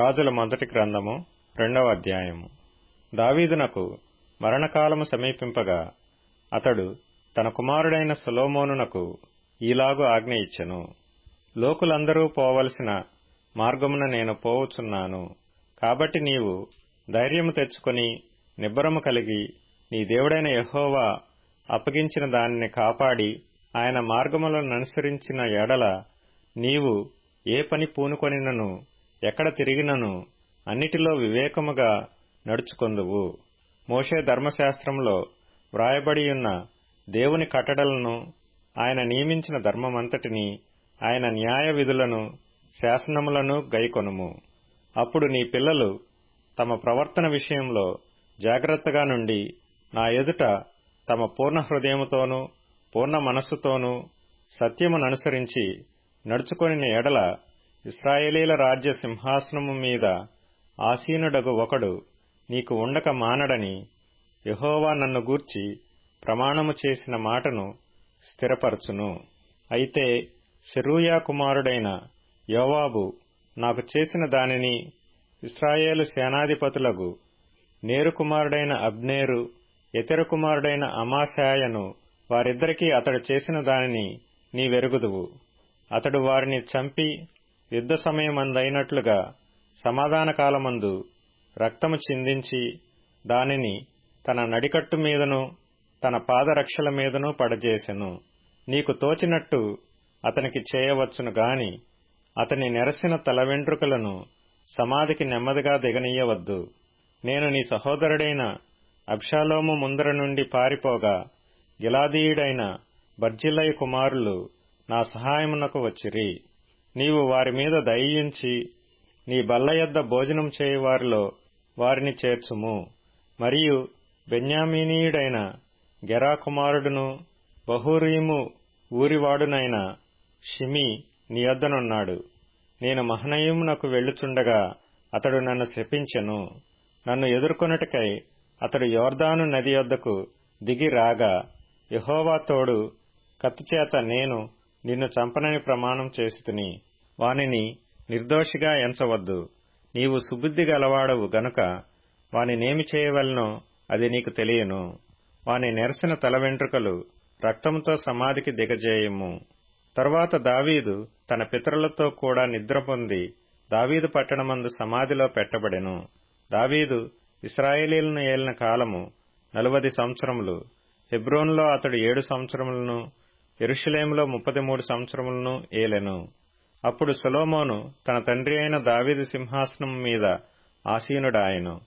రాజుల మొదటి గ్రంథము రెండవ అధ్యాయము. దావీదునకు మరణకాలము సమీపింపగా అతడు తన కుమారుడైన సులోమోనునకు ఈలాగు ఆజ్ఞ ఇచ్చెను. లోకులందరూ పోవలసిన మార్గమున నేను పోవుచున్నాను. కాబట్టి నీవు ధైర్యము తెచ్చుకొని నిబ్బరము కలిగి నీ దేవుడైన యహోవా అప్పగించిన దానిని కాపాడి ఆయన మార్గములను అనుసరించిన ఎడల నీవు ఏ పని పూనుకొనినను? ఎక్కడ తిరిగినను అన్నిటిలో వివేకముగా నడుచుకొందువు. మోషే ధర్మశాస్త్రంలో వ్రాయబడియున్న దేవుని కట్టడలను ఆయన నియమించిన ధర్మమంతటిని ఆయన న్యాయ విధులను శాసనములను గైకొనుము. అప్పుడు నీ పిల్లలు తమ ప్రవర్తన విషయంలో జాగ్రత్తగా నుండి నా ఎదుట తమ పూర్ణ హృదయముతోనూ పూర్ణ మనస్సుతోనూ సత్యముననుసరించి నడుచుకొనిన ఎడల ఇస్రాయేలీల రాజ్య సింహాసనము మీద ఆసీనుడగు ఒకడు నీకు ఉండక మానడని యహోవా నన్ను గూర్చి ప్రమాణము చేసిన మాటను స్థిరపరచును. అయితే సెరూయా కుమారుడైన యోవాబు నాకు చేసిన దానిని ఇస్రాయేలు సేనాధిపతులకు నేరు కుమారుడైన అబ్నేరు ఇతర కుమారుడైన అమాశాయను వారిద్దరికీ అతడు చేసిన దానిని నీవెరుగుదువు. అతడు వారిని చంపి యుద్ధ సమయమందైనట్లుగా సమాధాన కాలమందు రక్తము చిందించి దానిని తన నడికట్టు మీదను తన పాదరక్షల మీదను పడజేసెను. నీకు తోచినట్టు అతనికి చేయవచ్చును గాని అతని నెరసిన తల వెంట్రుకలను సమాధికి నెమ్మదిగా దిగనీయవద్దు. నేను నీ సహోదరుడైన అబ్షాలోము ముందర నుండి పారిపోగా గిలాదీయుడైన బర్జిల్లయి కుమారులు నా సహాయమునకు వచ్చిరి. నీవు వారి మీద దయించి నీ బల్ల యొద్ద భోజనం చేయువారిలో వారిని చేర్చుము. మరియు బెన్యామీనీయుడైన గెరా కుమారుడును బహూరీము ఊరివాడునైన షిమి నీ యొద్దనున్నాడు. నేను మహనయమునకు వెళ్ళుచుండగా అతడు నన్ను శపించెను. నన్ను ఎదుర్కొనుటకై అతడు యోర్దాను నది యొద్దకు దిగి రాగా యహోవా తోడు కత్తిచేత నేను నిన్ను చంపనని ప్రమాణం చేసితిని వానిని నిర్దోషిగా ఎంచవద్దు. నీవు సుబుద్ధి గలవాడవు గనుక వానినేమి చేయవలనో అది నీకు తెలియను. వాని నెరసిన తల వెంట్రుకలు రక్తంతో సమాధికి దిగజేయము. తరువాత దావీదు తన పితరులతో కూడా నిద్ర పొంది దావీదు పట్టణమందు సమాధిలో పెట్టబడెను. దావీదు ఇస్రాయేలీలను ఏలిన కాలము నలువది సంవత్సరములు. హెబ్రోన్లో అతడు ఏడు సంవత్సరములను ఎరుషలేములో ముప్పది మూడు సంవత్సరములను ఏలెను. అప్పుడు సొలోమోను తన తండ్రి అయిన దావీదు సింహాసనం మీద ఆసీనుడాయను.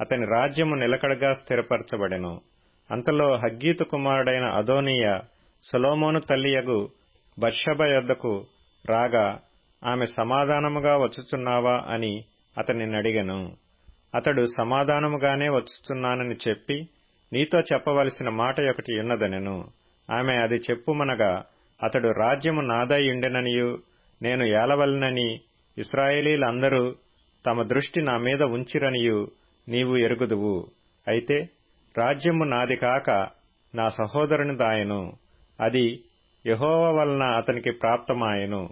అతని రాజ్యము నిలకడగా స్థిరపరచబడెను. అంతలో హగ్గీతు కుమారుడైన అదోనియ సొలోమోను తల్లియగు బర్షబ యొద్దకు రాగా ఆమె సమాధానముగా వచ్చుచున్నావా? అని అతనిని అడిగెను. అతడు సమాధానముగానే వచ్చుచున్నానని చెప్పి నీతో చెప్పవలసిన మాట ఒకటి ఉన్నదనెను. ఆమె అది చెప్పుమనగా అతడు రాజ్యము నాదయుండెననియు నేను ఏలవలనని ఇస్రాయేలీలందరూ తమ దృష్టి నా మీద ఉంచిరనియు నీవు ఎరుగుదువు. అయితే రాజ్యము నాది కాక నా సహోదరుని దాయను. అది యహోవ వలన అతనికి ప్రాప్తమాయెను.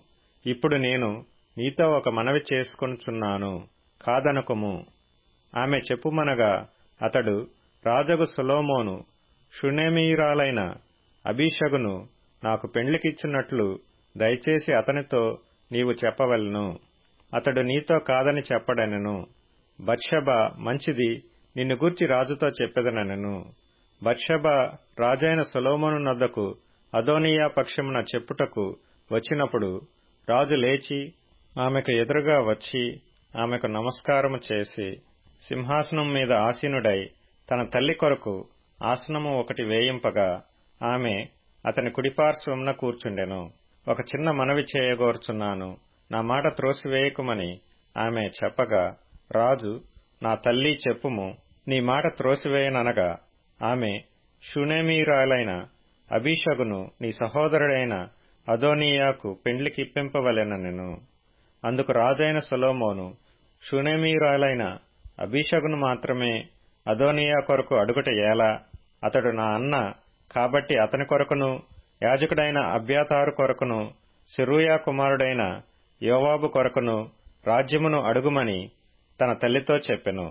ఇప్పుడు నేను నీతో ఒక మనవి చేసుకొనుచున్నాను. కాదనుకుము. ఆమె చెప్పుమనగా అతడు రాజగు సులోమోను షునేమీయురాలైన అభిషగును నాకు పెండ్లికిచ్చినట్లు దయచేసి అతనితో నీవు చెప్పవలను. అతడు నీతో కాదని చెప్పడనెను. బర్షబ మంచిది నిన్ను గూర్చి రాజుతో చెప్పెదనెను. బర్షబ రాజైన సొలోమోను నద్దకు అదోనియా పక్షమున చెప్పుటకు వచ్చినప్పుడు రాజు లేచి ఆమెకు ఎదురుగా వచ్చి ఆమెకు నమస్కారము చేసి సింహాసనం మీద ఆసీనుడై తన తల్లి కొరకు ఆసనము ఒకటి వేయింపగా ఆమె అతని కుడిపార్శ్వమున కూర్చుండెను. ఒక చిన్న మనవి చేయగోర్చున్నాను. నా మాట త్రోసివేయకుమని ఆమె చెప్పగా రాజు నా తల్లి చెప్పుము నీ మాట త్రోసివేయననగా. ఆమె షునేమీరాలైన అభిషగును నీ సహోదరుడైన అదోనియాకు పెండ్లికిప్పింపవలెననెను అందుకు రాజైన సొలోమోను షునేమీరాలైన అభిషగును మాత్రమే అదోనియా కొరకు అడుగుట ఎలా? అతడు నా అన్న కాబట్టి అతని కొరకును యాజకుడైన అభ్యాతారు కొరకును సిరూయా కుమారుడైన యోవాబు కొరకును రాజ్యమును అడుగుమని తన తల్లితో చెప్పెను.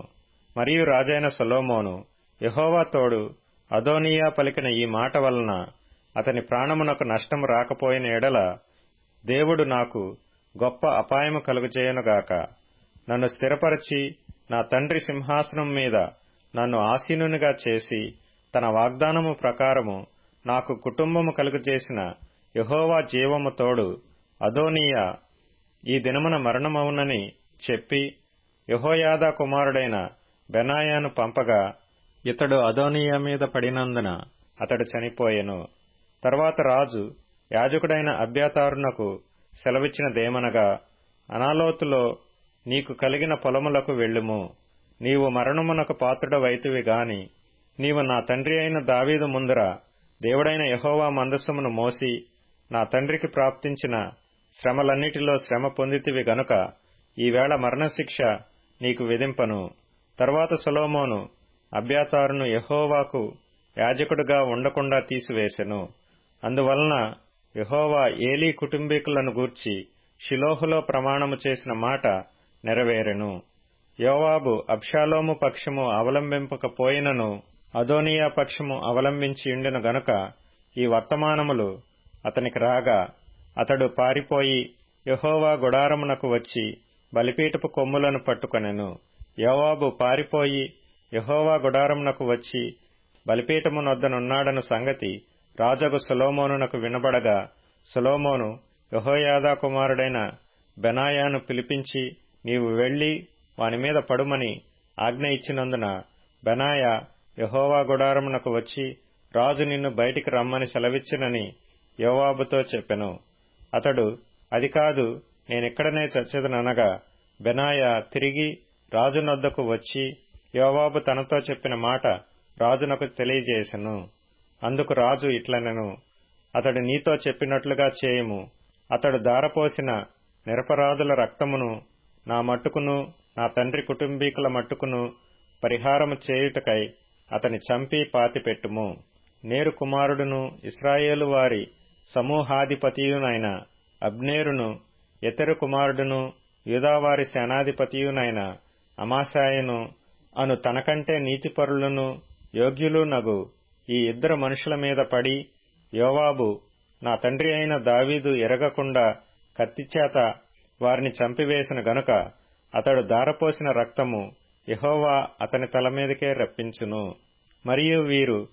మరియు రాజైన సొలోమోను యహోవా తోడు అదోనియా పలికిన ఈ మాట వలన అతని ప్రాణమునకు నష్టం రాకపోయిన ఎడల దేవుడు నాకు గొప్ప అపాయము కలుగుచేయనుగాక నన్ను స్థిరపరచి నా తండ్రి సింహాసనం మీద నన్ను ఆసీనునిగా చేసి తన వాగ్దానము ప్రకారము నాకు కుటుంబము కలుగజేసిన యహోవా జీవము తోడు అదోనియా ఈ దినమున మరణమవునని చెప్పి యహోయాదా కుమారుడైన బెనాయాను పంపగా ఇతడు అదోనియా మీద పడినందున అతడు చనిపోయెను. తర్వాత రాజు యాజకుడైన అభ్యాతారునకు సెలవిచ్చినదేమనగా అనాలోతులో నీకు కలిగిన పొలములకు వెళ్ళుము. నీవు మరణమునకు పాత్రుడవైతివి గాని నీవు నా తండ్రి అయిన దావీదు ముందర దేవుడైన యహోవా మందస్సుమును మోసి నా తండ్రికి ప్రాప్తించిన శ్రమలన్నిటిలో శ్రమ పొందితివి గనుక ఈవేళ మరణశిక్ష నీకు విధింపను. తర్వాత సొలోమోను అభ్యాతారును యహోవాకు యాజకుడుగా ఉండకుండా తీసివేసెను. అందువలన యహోవా ఏలీ కుటుంబీకులను గూర్చి షిలోహులో ప్రమాణము చేసిన మాట నెరవేరెను. యోవాబు అబ్షాలోము పక్షము అవలంబింపకపోయినను అదోనియా పక్షము అవలంబించియుండెను గనుక ఈ వర్తమానములు అతనికి రాగా అతడు పారిపోయి యహోవా గుడారమునకు వచ్చి బలిపీటపు కొమ్ములను పట్టుకొనెను. యోవాబు పారిపోయి యహోవా గుడారమునకు వచ్చి బలిపీటమునొద్దనున్నాడను సంగతి రాజగు సులోమోనునకు వినబడగా సులోమోను యహోయాదా కుమారుడైన బెనాయాను పిలిపించి నీవు వెళ్ళి వాని మీద పడుమని ఆజ్ఞ ఇచ్చినందున బెనాయా యహోవా గుడారమునకు వచ్చి రాజు నిన్ను బయటికి రమ్మని సెలవిచ్చినని యోవాబుతో చెప్పెను. అతడు అది కాదు నేనిక్కడనే చచ్చెదననగా బెనాయా తిరిగి రాజునొద్దకు వచ్చి యోవాబు తనతో చెప్పిన మాట రాజునకు తెలియజేసెను. అందుకు రాజు ఇట్లనెను అతడు నీతో చెప్పినట్లుగా చేయము. అతడు దారపోసిన నిరపరాధుల రక్తమును నా మట్టుకును నా తండ్రి కుటుంబీకుల మట్టుకును పరిహారము చేయుటకై అతని చంపి పాతిపెట్టుము. నేరు కుమారుడును ఇస్రాయేలు వారి సమూహాధిపతియునైన అబ్నేరును ఎతరు కుమారుడును యూదావారి సేనాధిపతియునైన అమాశాయను అను తనకంటే నీతిపరులను యోగ్యులు నగు ఈ ఇద్దరు మనుషుల మీద పడి యోవాబు నా తండ్రి అయిన దావీదు ఎరగకుండా కత్తిచేత వారిని చంపివేసిన గనుక అతడు దారపోసిన రక్తము యహోవా అతని తల మీదకే రప్పించును. మరియు వీరు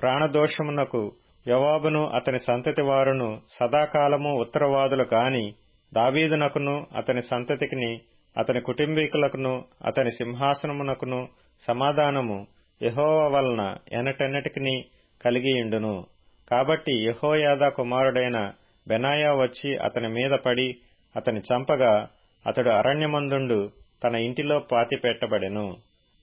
ప్రాణదోషమునకు యవాబును అతని సంతతి వారును సదాకాలము ఉత్తరవాదులు కాని దావీదునకును అతని సంతతికిని అతని కుటుంబీకులకును అతని సింహాసనమునకును సమాధానము యహోవ వలన ఎనటెన్నటికి కలిగియుండును కాబట్టి యహోయాదా కుమారుడైన బెనాయా వచ్చి అతని మీద పడి అతని చంపగా అతడు అరణ్యమందుండు. తన ఇంటిలో పాతిపెట్టబడెను.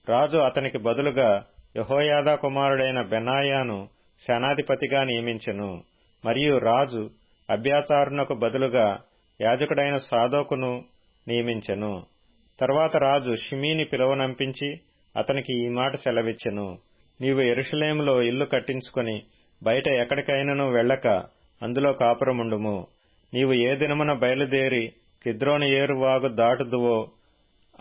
రాజు అతనికి బదులుగా యహోయాదా కుమారుడైన బెనాయాను సేనాధిపతిగా నియమించెను. మరియు రాజు అభ్యాతారునకు బదులుగా యాజకుడైన సాదోకును నియమించెను. తర్వాత రాజు షిమీని పిలువనంపించి అతనికి ఈ మాట సెలవిచ్చెను. నీవు ఎరుషలేములో ఇల్లు కట్టించుకుని బయట ఎక్కడికైనను వెళ్ళక అందులో కాపురముండుము. నీవు ఏ దినమున బయలుదేరి కిద్రోని ఏరువాగు దాటుదువో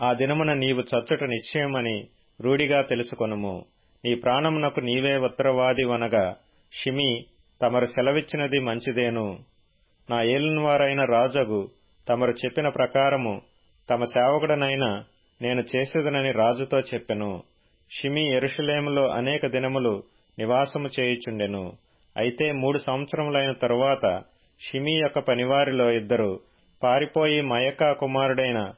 ఆ దినమున నీవు చచ్చుట నిశ్చయమని రూఢిగా తెలుసుకొనుము. నీ ప్రాణమునకు నీవే ఉత్తరవాది వనగా షిమి తమరు సెలవిచ్చినది మంచిదేను. నా ఏలినవారైన రాజగు తమరు చెప్పిన ప్రకారము తమ సేవకుడనైన నేను చేసేదనని రాజుతో చెప్పెను. షిమి ఎరుషలేములో అనేక దినములు నివాసము చేయుచుండెను. అయితే మూడు సంవత్సరములైన తరువాత షిమి యొక్క పనివారిలో ఇద్దరు పారిపోయి మయకా కుమారుడైన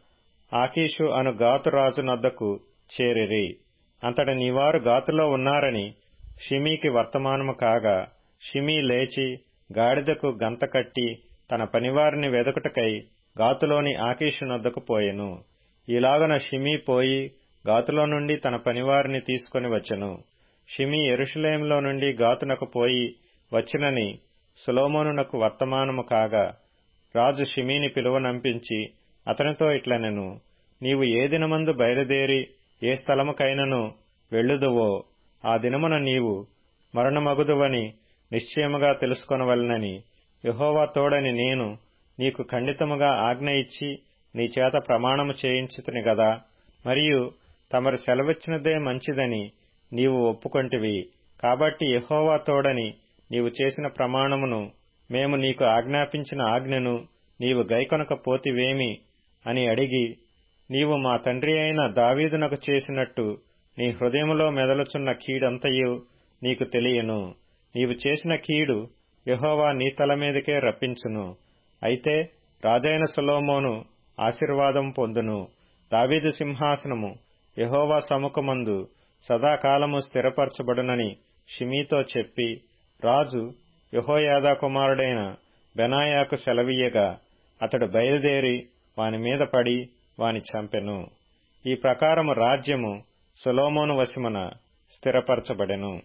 ఆకీషు అను గాతు రాజునొద్దకు చేరిరి. అంతట నీవారు గాతులో ఉన్నారని షిమీకి వర్తమానము కాగా షిమీ లేచి గాడిదకు గంత కట్టి తన పనివారిని వెదకుటకై గాతులోని ఆకీషునొద్దకు పోయెను. ఇలాగన షిమీ పోయి గాతులో నుండి తన పనివారిని తీసుకుని వచ్చెను. షిమీ ఎరుషులేంలో నుండి గాతునకు పోయి వచ్చినని సులోమోనునకు వర్తమానము కాగా రాజు షిమీని పిలువనంపించి అతనితో ఇట్లనెను నీవు ఏ దినమందు బయలుదేరి ఏ స్థలముకైనను వెళ్ళుదువో ఆ దినమున నీవు మరణమగుదువని నిశ్చయముగా తెలుసుకొనవలనని యహోవా తోడని నేను నీకు ఖండితముగా ఆజ్ఞ ఇచ్చి నీ చేత ప్రమాణము చేయించుతుని గదా. మరియు తమరు సెలవిచ్చినదే మంచిదని నీవు ఒప్పుకొంటివి. కాబట్టి యహోవా తోడని నీవు చేసిన ప్రమాణమును మేము నీకు ఆజ్ఞాపించిన ఆజ్ఞను నీవు గైకొనక పోతివేమి అని అడిగి నీవు మా తండ్రి అయిన దావీదునకు చేసినట్టు నీ హృదయములో మెదలుచున్న కీడంతయు నీకు తెలియను. నీవు చేసిన కీడు యహోవా నీ తల మీదకే రప్పించును. అయితే రాజైన సులోమోను ఆశీర్వాదం పొందును. దావీదు సింహాసనము యహోవా సముఖమందు సదాకాలము స్థిరపరచబడునని షిమీతో చెప్పి రాజు యహోయాదా కుమారుడైన బెనాయాకు సెలవీయగా అతడు బయలుదేరి వాని మీద పడి వాని చంపెను. ఈ ప్రకారము రాజ్యము సొలోమోను వశమున స్థిరపరచబడెను.